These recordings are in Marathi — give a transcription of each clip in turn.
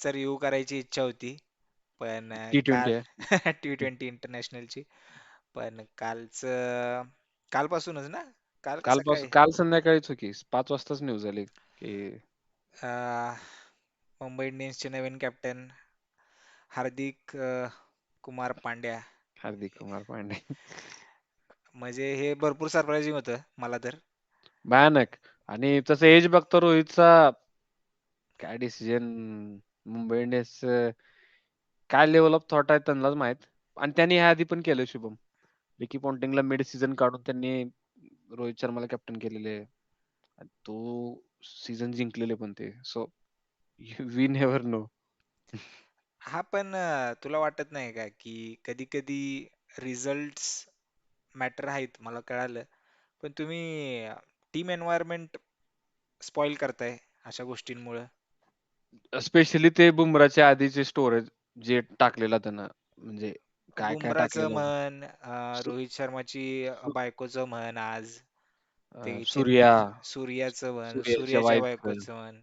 चा रिव्ह्यू करायची इच्छा होती पण टी ट्वेंटी टी ट्वेंटी इंटरनॅशनलची पण कालचं कालपासूनच ना? काल का काल पास सकाळी? काल संध्याकाळीच होती. पाच वाजताच न्यूज आली की अं, मुंबई इंडियन्सचे नवीन कॅप्टन हार्दिक अं, कुमार पांड्या. हार्दिक कुमार पांडे म्हणजे हे भरपूर सरप्राइझिंग होतं मला तर. भयानक. आणि तसं एज बघतो रोहितचा काय डिसिजन मुंबई इंडियन्स काय लेवल ऑफ थॉट आहे त्यांनाच माहीत. आणि त्यांनी ह्या आधी पण केलं शुभम. विकी पॉन्टिंगला मिड सीझन काढून त्यांनी रोहित शर्माला कॅप्टन केलेले. आणि तो सीझन जिंकलेले पण ते. सो वी नेव्हर नो हा पण अं, तुला वाटत नाही का की कधी कधी रिझल्ट मॅटर आहेत मला कळालं. पण तुम्ही टीम एन्व्हायरमेंट स्पॉइल करताय अशा गोष्टींमुळे. स्पेशली ते बुमराच्या आधीचे स्टोरेज जे टाकलेला त्यानं म्हणजे काय काय बुमराचं टाकलेलं म्हण अं, सु- रोहित शर्माची बायकोचं म्हण आज. ते अं, सूर्या. सूर्याचं म्हण सूर्याच्या सूर्याच्या वाईफ बायकोचं म्हण.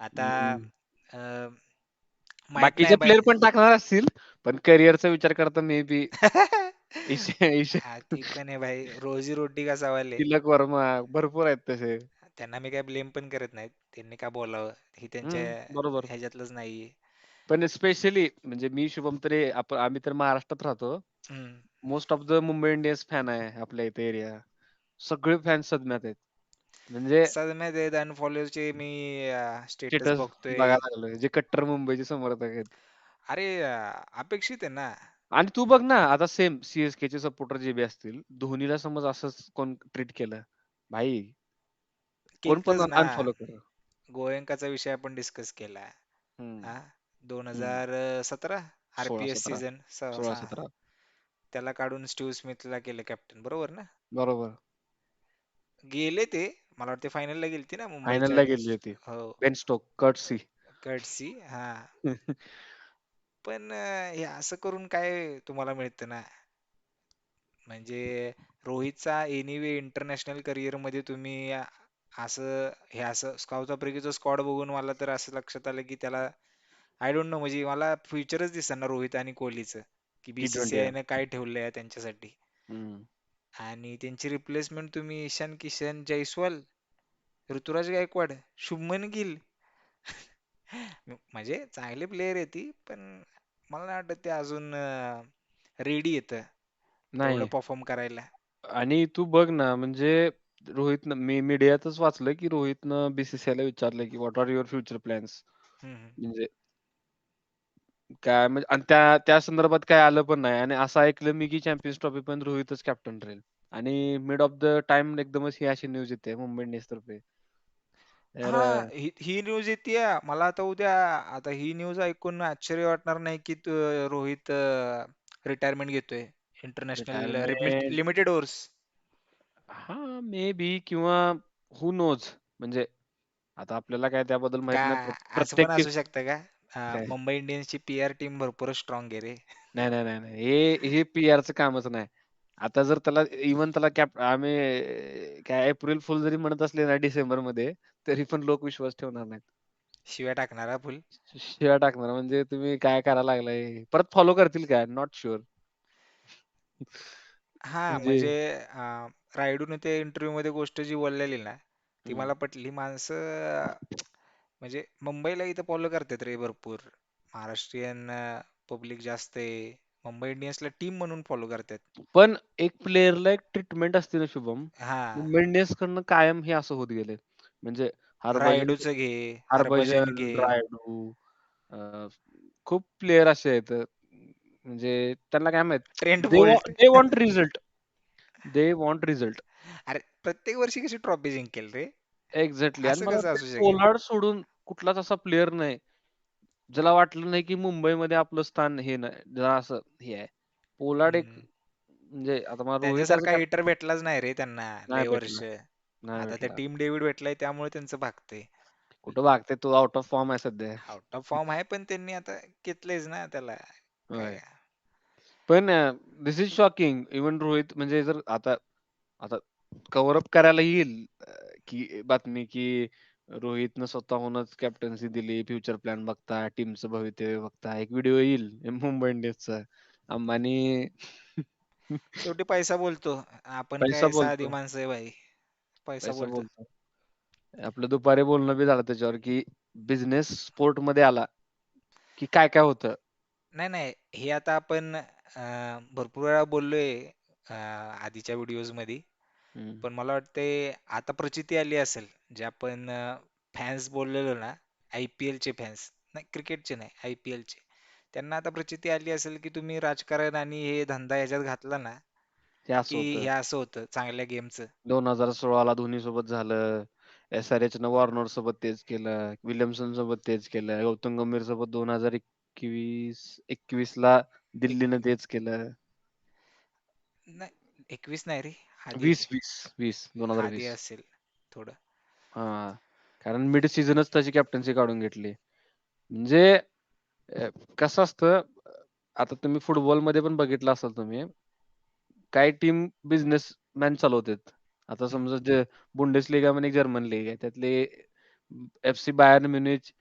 आता अं, माहीत बाकीचे नाही बाय प्लेअर पण टाकणार असतील पण करिअरचा विचार करता मे बी ईशा ईशा हा ती पण आहे भाई रोजी रोटी का सवाल आहे तिलक वर्मा भरपूर आहेत तसे. त्यांना मी काय ब्लेम पण करत नाहीत. त्यांनी का बोलावं? ही त्यांच्या हम्म बरोबर. ह्याच्यातलंच नाहीये पण स्पेशली म्हणजे मी शुभम तरी आपण आम्ही तर महाराष्ट्रात राहतो. हम्म. Most of the Mumbai Indians fan आहे आपल्या इथे एरिया सगळे फॅन सदम्यात आहेत. म्हणजे सदम्यात आहेत अनफॉलोचे मी स्टेटस स्टेटस बघतोय. बघायला जे कट्टर मुंबईचे समर्थक आहेत. अरे अं, अपेक्षित आहे ना. आणि तू बघ ना आता सेम सीएसके चे सपोर्टर जे बी असतील धोनीला समज असंच कोण ट्रीट केलं. भाई कोण पण केलतच ना. अनफॉलो कर. गोयंकाचा विषय आपण डिस्कस केला. हा? दोन. हजार सतरा आरपीएस सीझन त्याला काढून स्टीव्ह स्मिथला केलं कॅप्टन बरोबर ना? बरोबर. गेले ते मला वाटते फायनलला गेलती ना मुंबई फायनलला गेली होती. हो. बेन स्टोक कट सी कडसी हा. पण हे असं करून काय तुम्हाला मिळतं ना? म्हणजे रोहितचा एनिवे इंटरनॅशनल करिअरमध्ये तुम्ही असं हे असं साऊथ आफ्रिकेचं स्क्वॉड बघून मला तर असं लक्षात आलं की त्याला आय डोंट नो म्हणजे मला फ्युचरच दिसना रोहित आणि कोहलीचं की बीसीसीआय ने काय ठेवलंय आहे त्यांच्यासाठी. आणि त्यांची रिप्लेसमेंट तुम्ही ईशान किशन जयस्वाल ऋतुराज गायकवाड शुभमन गिल. म्हणजे चांगले प्लेयर आहे ती पण मला नाही वाटत ते अजून रेडी येतं. नाही. परफॉर्म करायला. आणि तू बघ ना म्हणजे रोहितनं मी मीडियातच वाचलं की रोहितनं बीसीसीआय ला विचारलं की what are your future plans. म्हणजे काय म्हणजे आणि त्या त्या संदर्भात काय आलं पण नाही. आणि असं ऐकलं मी की चॅम्पियन्स ट्रॉफी पण रोहितच कॅप्टन राहील आणि मिड ऑफ द टाइम एकदमच ही अशी न्यूज येते मुंबई इंडियन्स तर्फे. तर हा न्यूज येते मला आता उद्या आता ही न्यूज ऐकून आश्चर्य वाटणार नाही की रोहित रिटायरमेंट घेतोय. इंटरनॅशनल लिमिटेड ओव्हर्स हा मे बी किंवा हु नोज म्हणजे आता आपल्याला काय त्याबद्दल माहीत का नाही प्र- असं पण प्रत्येक असू टीम शकतं का? अं, काय? मुंबई इंडियन्सची पी आर टीम भरपूर स्ट्रॉंग आहे रे. नाही नाही नाही नाही. हे हे पी च कामच नाही. आता जर त्याला इव्हन त्याला कॅप आम्ही काय एप्रिल फुल जरी म्हणत असले ना डिसेंबरमध्ये तरी पण लोक विश्वास ठेवणार नाहीत. शिव्या टाकणारा फुल शिव्या टाकणार. म्हणजे तुम्ही काय करायला लागलाय? परत फॉलो करतील काय नॉट शुअर हा म्हणजे म्हणजे अं, रायडूने ते इंटरव्ह्यू मध्ये गोष्ट जी बोललेली ना ती. मला पटली. माणसं म्हणजे मुंबईला इथं फॉलो करतात रे भरपूर. महाराष्ट्रीयन पब्लिक जास्त आहे. मुंबई इंडियन्सला टीम म्हणून फॉलो करतात. पण एक प्लेअरला एक ट्रीटमेंट असते ना शुभम. हा. मुंबई इंडियन्स कडनं कायम हे असं होत गेले म्हणजे हरभजन रायडूचं घे हरभजन हरभजन घे. रायडू अं, खूप प्लेयर असे आहेत. म्हणजे त्यांना काय माहीत? They want result they want result अरे प्रत्येक वर्षी कशी ट्रॉफी जिंकेल रे? एक्झॅक्टली पोलार्ड सोडून कुठलाच असा प्लेअर नाही. ज्याला वाटलं नाही की मुंबईमध्ये आपलं स्थान हे नाही जरा असं हे आहे. पोलार्ड एक. म्हणजे आता मला रोहित काय हिटर भेटलाच नाही रे त्यांना. वर्ष. आता भेटला. टीम डेव्हिड भेटलाय त्यामुळे त्यांचं भागतंय. कुठं भागते तो आउट ऑफ फॉर्म आहे सध्या. आउट ऑफ फॉर्म आहे पण त्यांनी आता घेतलंयच ना त्याला. पण this is shocking even Rohit म्हणजे जर आता आता कव्हर अप करायला येईल अं, की बातमी की रोहितनं स्वतःहूनच कॅप्टन्सी दिली, फ्युचर प्लॅन बघता, टीमचं भवितव्य बघता. एक व्हिडिओ येईल मुंबई इंडियन्सचा. अंबानी शेवटी पैसा बोलतो. आपण पैसा काय साधी बोलतो, माणसं आहे भाई. पैसा पैसा बोलतो. बोलतो. आपलं दुपारी बोलणं बी झालं त्याच्यावर, की बिझनेस स्पोर्टमध्ये आला, की काय-काय होतं. नाही, नाही. हे आता आपण अ, भरपूर वेळा बोललोय अ, आधीच्या व्हिडिओजमध्ये. हं. पण मला वाटतंय आता प्रचिती आली असेल. जे आपण फॅन्स बोललेलो ना, आय-पी-एलचे फॅन्स. नाही क्रिकेटचे नाही, आय-पी-एलचे. त्यांना आता प्रचिती आली असेल, की तुम्ही राजकारण आणि हे धंदा ह्याच्यात घातला ना, हे असं की होतं. हे असं होतं चांगल्या गेमचं. 2016 ला धोनीसोबत झालं. एस-आर-एचनं वॉर्नर सोबत तेच केलं. विल्यमसन सोबत तेच केलं. गौतम गंभीर सोबत 2021 21 ला दिल्लीनं तेच केलं. नाही 21 नाही रे. आधी 20 20 20 आधी 2020 असेल थोडं. हां. कारण मिड सीझनच त्याची कॅप्टन्सी काढून घेतली. म्हणजे अ, कसं असतं, आता तुम्ही फुटबॉलमध्ये पण बघितलं असाल तुम्ही. काही टीम बिझनेसमॅन चालवतात. आता. समजा जे बुंडेसलिगा म्हणून एक जर्मन लीग आहे. त्यातले एफसी बायर्न म्युनिच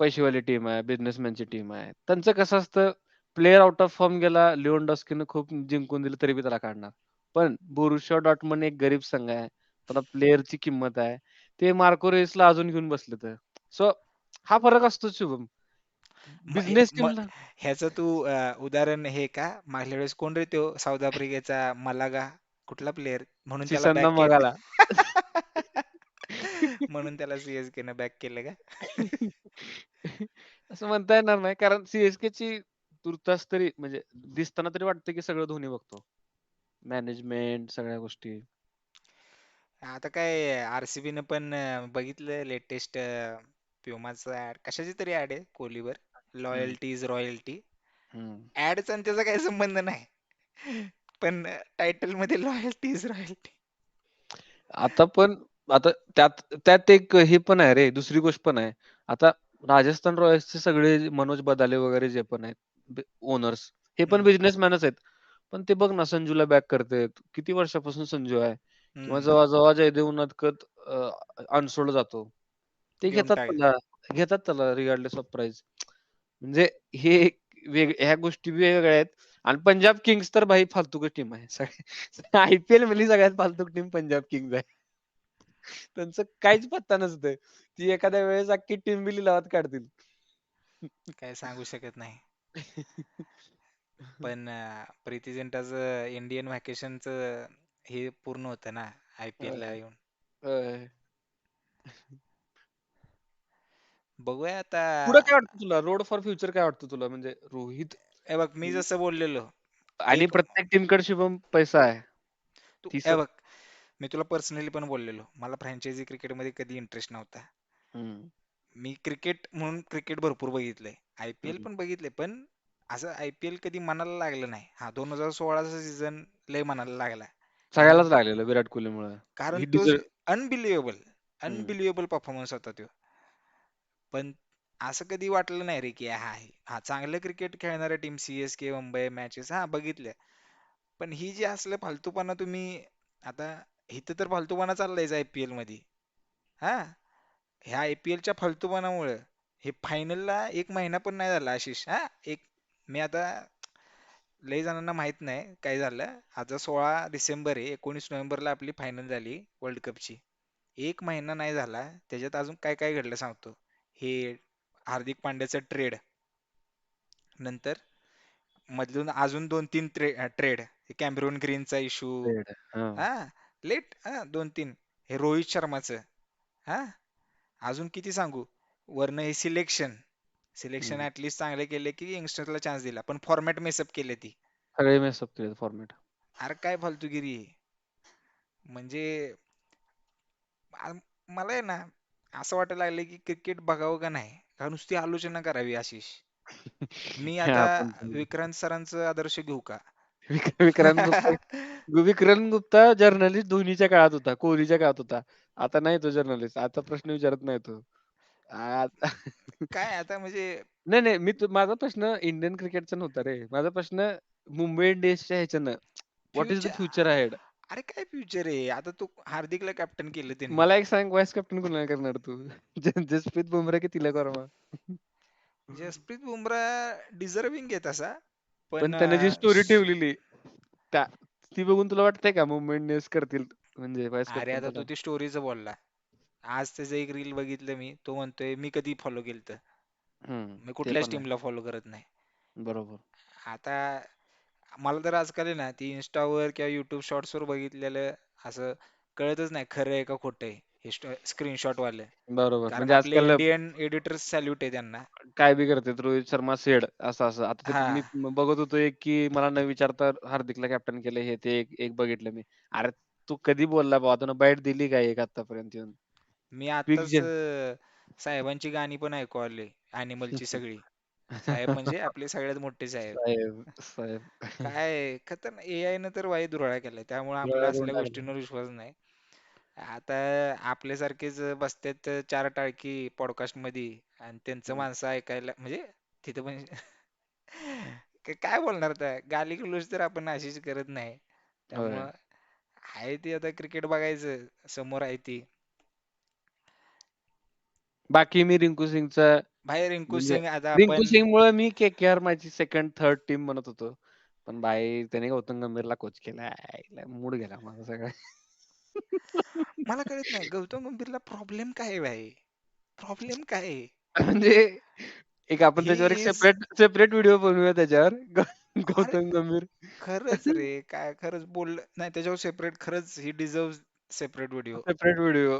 पैसेवाली टीम आहे, बिझनेसमॅनची टीम आहे. त्यांचं कसं असतं, प्लेयर आउट ऑफ फॉर्म गेला, लेव्हानडॉस्कीनं खूप जिंकून दिलं तरी बी त्याला काढणार. पण बोरुसिया डॉर्टमंड एक गरीब संघ आहे. त्याला प्लेयरची किंमत आहे. ते मार्को रेसला अजून घेऊन बसलेत. सो हा फरक असतो शुभम. बिझनेस ह्याचं तू उदाहरण हे का? मागल्या वेळेस कोण रे तो साऊथ आफ्रिकेचा मलागा कुठला प्लेयर म्हणून त्याला. मगाला. म्हणून त्याला सी-एस-केनं बॅक केलं का? असं म्हणता येणार नाही. कारण सी-एस-केची तुर्तास तरी म्हणजे दिसताना तरी वाटतं, की सगळं धोनी बघतो. मॅनेजमेंट सगळ्या गोष्टी. आता काय आर-सी-बीनं पण अ, बघितलं लेटेस्ट प्युमाचं ॲड कशाची तरी ॲड आहे कोहलीवर. Loyalty is royalty. हं. ॲडचा आणि त्याचा काही संबंध नाही. पण अ, टायटलमध्ये लॉयल्टी इज रॉयल्टी. आता पण आता त्यात त्यात एक हे पण आहे रे, दुसरी गोष्ट पण आहे. आता राजस्थान रॉयल्सचे सगळे मनोज बदाले वगैरे जे पण आहेत ओनर्स, हे पण बिझनेसमॅनच आहेत. पण ते बघ ना संजूला बॅक करतायत. किती वर्षापासून संजू आहे किंवा. जेव्हा जेव्हा जयदेव उन्नादकत अ, अनसोल्ड जातो, ते घेतात. त्याला घेतात त्याला रिगार्डलेस ऑफ प्राइस. म्हणजे हे वेग ह्या गोष्टी वेगवेगळ्या आहेत आणि पंजाब किंग्स तर भाई फालतूकच टीम आहे. आय-पी-एल मधली सगळ्यात फालतू टीम पंजाब किंग्ज आहे. त्यांचं काहीच पत्ता नसतंय. ती एखाद्या वेळेस अख्खी टीम बी लिलावात काढतील. काय सांगू शकत नाही. पण प्रीती जिंटाचं इंडियन व्हॅकेशनचं हे पूर्ण होतं ना आय-पी-एलला होय, येऊन. बघूया आता. पुढं काय वाटतं तुला? रोड फॉर फ्युचर काय वाटतं तुला? म्हणजे रोहित हे बघ मी जसं बोललेलो आणि प्रत्येक टीमकडे शुभम पैसा आहे. बघ मी तुला पर्सनली पण बोललेलो. मला फ्रँचायझी क्रिकेटमध्ये कधी इंटरेस्ट नव्हता. मी क्रिकेट म्हणून क्रिकेट भरपूर बघितलंय. आय-पी-एल. पण बघितले पण असं आय-पी-एल कधी मनाला लागलं नाही. हा 2016 चा सीझन लय मनाला लागला. सगळ्यालाच लागलेलं विराट कोहलीमुळं. कारण तो अनबिलिव्हेबल. अनबिलिव्हेबल परफॉर्मन्स होता तो. पण असं कधी वाटलं नाही रे की हा हा चांगलं क्रिकेट खेळणाऱ्या टीम सी-एस-के, मुंबई मॅचेस हा बघितल्या. पण ही जी असलं फालतूपणा तुम्ही आता इथं तर फालतूपणा चाललायच आय-पी-एलमध्ये. हा? ह्या आय-पी-एलच्या फालतूपणामुळं हे फायनलला एक महिना पण नाही झाला आशिष. हा? एक मी आता लय जणांना माहीत नाही काय झालं. आता सोळा डिसेंबर आहे एकोणीस नोव्हेंबरला आपली फायनल झाली वर्ल्ड कपची एक महिना नाही झाला त्याच्यात अजून काय काय घडलं सांगतो. हे हार्दिक पांड्याचं ट्रेड नंतर मधून अजून दोन तीन ट्रेड कॅमेरून ग्रीनचा इशू. हां. लेट? हा दोन तीन हे रोहित शर्माचं. हा? अजून किती सांगू? वरनं हे सिलेक्शन. सिलेक्शन. ऍटलिस्ट चांगले केले की यंगस्टरला चान्स दिला. पण फॉर्मॅट मेसअप केले ती. सगळे मेस अप केलेत फॉर्मॅट. अरे काय फालतूगिरी. म्हणजे मला आहे ना असं वाटायला लागलं की क्रिकेट बघावं का नाही? का नुसती आलोचना करावी आशिष. मी आता विक्रांत सरांचं आदर्श घेऊ का? विक विक्रांत विक्रांत गुप्ता जर्नलिस्ट धोनीच्या काळात होता, कोहलीच्या काळात होता. आता नाही तो जर्नलिस्ट. आता प्रश्न विचारत नाही तो. काय आता म्हणजे नाही, नाही. मी तू माझा प्रश्न इंडियन क्रिकेटचा नव्हता रे. माझा प्रश्न मुंबई इंडियन्सच्या ह्याच्यानं what is the future ahead? अरे काय फ्युचर आहे आता तू हार्दिकला कॅप्टन केलं त्यांनी मला एक सांग वाईस कॅप्टन कोणाला करणार तू जसप्रीत बुमराह की तिलक वर्मा जसप्रीत बुमराह डिझर्विंग आहे तसा पण त्याने जी स्टोरी ठेवलेली त्या ती बघून तुला वाटतंय का मुंबई इंडियन्स करतील म्हणजे अरे आता तू ती स्टोरीच बोलला. आज त्याचं एक रील बघितलं मी. तो म्हणतोय मी कधी फॉलो केलं हम्म मी ते कुठल्याच पण टीमला फॉलो करत नाही. बरोबर. आता मला तर आजकाल आहे ना ती इंस्टावर किंवा युट्यूब शॉर्ट्सवर बघितलेलं असं कळतच नाही खरं आहे का खोटं आहे. हे स्क्रीनशॉट वाले. बरोबर. म्हणजे आजकाल इंडियन एडिटर्स सॅल्यूट आहे त्यांना. काय बी करते रोहित शर्मा सेड असं असं. आता ते मी बघत होतो एक की मला न विचारता हार्दिकला कॅप्टन केलं हे ते एक एक बघितलं मी. अरे तू कधी बोलला बाबा तुला बाईट दिली काय एक आतापर्यंत येऊन? मी अं, साहेबांची गाणी पण ऐकू आले अॅनिमलची सगळी. साहेब म्हणजे आपले सगळ्यात मोठे साहेब. साहेब काय खतरनाक एआय न तर वाई दुराळा केलाय. त्यामुळे आपला डोळ्या करून असल्या गोष्टींवर विश्वास नाही. आता आपल्यासारखेच बसतात चार टाळकी पॉडकास्टमध्ये आणि त्यांचं. माणसं ऐकायला म्हणजे तिथं पण क- काय बोलणार आता? गाली गलोच तर आपण अशीच करत नाही. त्यामुळं आहे ती आता क्रिकेट बघायचं. समोर आहे ती. बाकी मी रिंकू सिंगचा भाई रिंकू म्हणजे सिंग आता रिंकू आपण सिंग मुळे मी के के आर माझी सेकंड थर्ड टीम म्हणत होतो. पण भाई त्याने गौतम गंभीरला कोच केला. मूड गेला माझा सगळा. मला कळत नाही. गौतम गंभीरला प्रॉब्लेम काय आहे भाई प्रॉब्लेम काय आहे? म्हणजे एक आपण त्याच्यावर एक सेपरेट सेपरेट व्हिडिओ बनवूया त्याच्यावर. गौतम गंभीर. खरंच रे. काय खरंच बोललं नाही त्याच्यावर सेपरेट खरंच ही deserve separate video separate video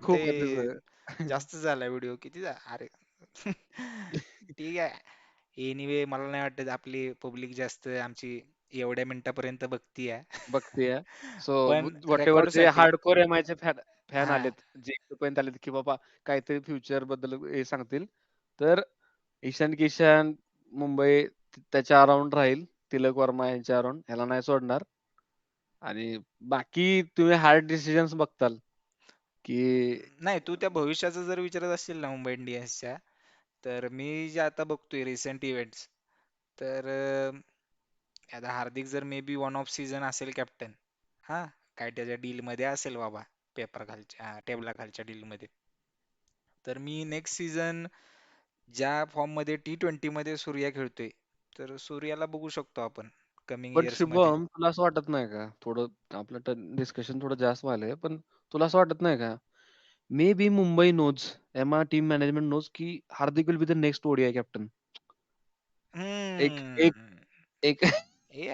खूप जास्त झाला व्हिडिओ किती अरे. ठीक आहे. एनिवे मला नाही वाटत आपली पब्लिक जास्त आमची एवढ्या मिनिटापर्यंत बघतीये. बघतीये. सो पण व्हॉट एव्हर जे साठी हार्डकोर एम आय चे फॅन फॅन हा. आलेत जे पर्यंत आलेत की बाबा काहीतरी फ्युचरबद्दल हे सांगतील. तर ईशान किशन मुंबई त्याच्या अराउंड राहील तिलक वर्मा यांच्या अराउंड ह्याला नाही सोडणार. आणि बाकी तुम्ही हार्ड डिसिजन्स बघताल की नाही तू त्या भविष्याचं जर विचारत असशील ना मुंबई इंडियन्सच्या तर मी जे आता बघतोय रिसेंट इव्हेंट्स तर आता हार्दिक जर may be one of season असेल कॅप्टन हा काय त्याच्या डील मध्ये असेल बाबा पेपर खालच्या टेबला खालच्या डील मध्ये. तर मी नेक्स्ट सीझन ज्या फॉर्ममध्ये टी ट्वेंटी मध्ये सूर्या खेळतोय तर सूर्याला बघू शकतो आपण कमिंग पण शुभम तुला असं वाटत नाही का? थोडं आपलं डिस्कशन थोडं जास्त व्हायलंय पण तुला असं वाटत नाही का? मे बी मुंबई नोज एमा टीम मॅनेजमेंट नोज की Hardik will be the next ODI captain एक एक एक हे.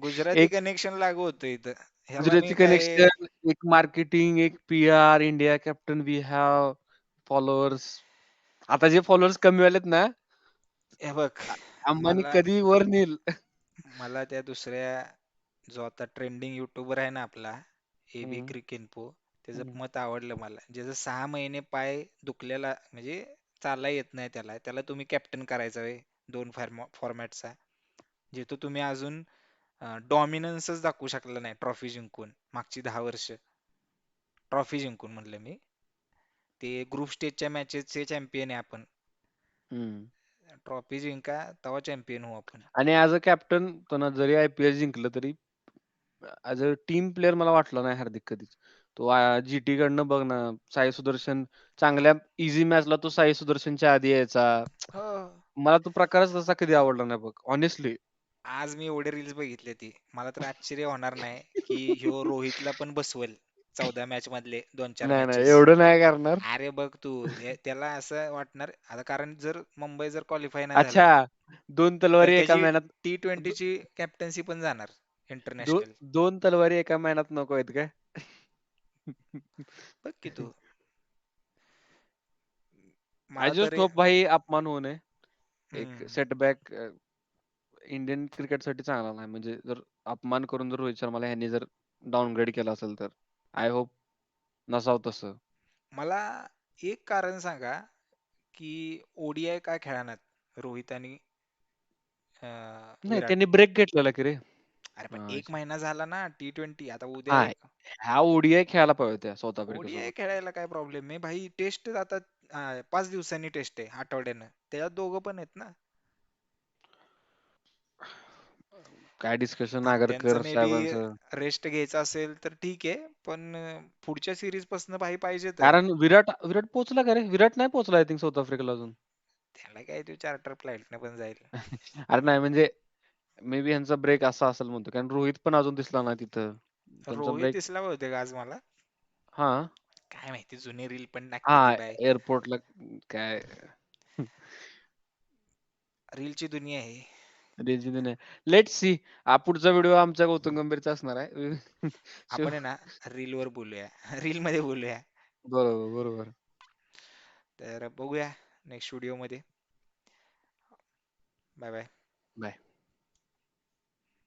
गुजराती एक कनेक्शन लागू होतं इथं. ह्याला मी गुजराती काय कनेक्शन एक मार्केटिंग एक P R India captain we have followers आता जे फॉलोअर्स कमी वालेत ना हे बघ अंबानी मला कधी वर नेईल मला त्या दुसऱ्या जो आता ट्रेंडिंग युट्यूबर आहे ना आपला ए बी हम्म, क्रिक इन्फो त्याचं हम्म. मत आवडलं मला. ज्याचं सहा महिने पाय दुखलेला म्हणजे चालता येत नाही त्याला. त्याला तुम्ही कॅप्टन करायचा वे दोन फॉर्मॅटचा जिथं तुम्ही अजून डॉमिनन्सच दाखवू शकला नाही ट्रॉफी जिंकून मागची दहा वर्ष. ट्रॉफी जिंकून म्हणलं मी. ते ग्रुप स्टेजच्या मॅचेसचे चॅम्पियन आहे आपण. हम्म. ट्रॉफी जिंका तेव्हा चॅम्पियन होऊ आपण. आणि ऍज अ कॅप्टन तो जरी आयपीएल जिंकलं तरी ऍज अ टीम प्लेअर मला वाटलं नाही हार्दिक कधीच. तो जीटी कडनं बघ ना साई सुदर्शन चांगल्या इझी मॅचला तो साई सुदर्शनच्या आधी यायचा. हो. मला तो प्रकारच तसा कधी आवडला नाही बघ ऑनेस्टली आज मी एवढे रील्स बघितले ती. मला तर आश्चर्य होणार नाही की ह्यो रोहितला पण बसवेल चौदा मॅच मधले दोन चार नाही नाही एवढं नाही करणार. अरे बघ तू हे- त्याला असं वाटणार आता कारण जर मुंबई जर क्वालिफाय नाही अच्छा दोन तलवारी एका त्याची महिन्यात टी दो, ट्वेंटीची कॅप्टन्सी पण जाणार दो, इंटरनॅशनल दोन तलवारी एका महिन्यात नको आहेत काय? बघ की तू. आय मला जस्ट तरी होप भाई अपमान होऊ नये. एक हम्म, सेटबॅक इंडियन क्रिकेटसाठी चांगला नाही. म्हणजे जर अपमान करून जर रोहित शर्माला ह्यांनी जर डाऊनग्रेड केला असेल तर. आय होप नसावं तसं. मला एक कारण सांगा की ओडीआय का खेळणार रोहित आणि अं, नाही विराट. त्यांनी ब्रेक घेतलेला की रे. अरे पण एक महिना झाला ना टी ट्वेंटी आता उद्या हा ह्या ओडीआय खेळायला पाहिजे होत्या साऊथ आफ्रिका ओडीआय खेळायला काय प्रॉब्लेम आहे भाई टेस्ट आता पाच दिवसांनी टेस्ट आहे आठवड्यानं. त्याच्यात दोघं पण आहेत ना. काय डिस्कशन त्यांचं नागरकर मे बी साहेबांचं? रेस्ट घ्यायचा असेल तर ठीक आहे पण अं, पुढच्या सिरीजपासून भाई पाहिजे तर. कारण विराट विराट पोहोचला का रे? विराट नाही पोहोचला आय थिंक साऊथ आफ्रिकेला अजून. त्याला काय तो चार्टर फ्लाईट पण जाईल. अरे नाही म्हणजे मे बी ह्यांचा ब्रेक असा असेल म्हणतो कारण रोहित पण अजून दिसला नाही तिथं. त्यांचा रोहित ब्रेक दिसला बहुतेक आज मला. हा. काय माहिती जुनी रील पण हा टाकते ती बाय एअरपोर्टला काय? रीलची दुनिया आहे. रेंज नाही. लेट सी पुढचा व्हिडिओ आमच्या गौतम गंभीरचा असणार आहे. आपण आहे ना रील वर बोलूया. रील मध्ये बोलूया. बरोबर बरोबर. तर बघूया नेक्स्ट व्हिडिओमध्ये. Bye bye bye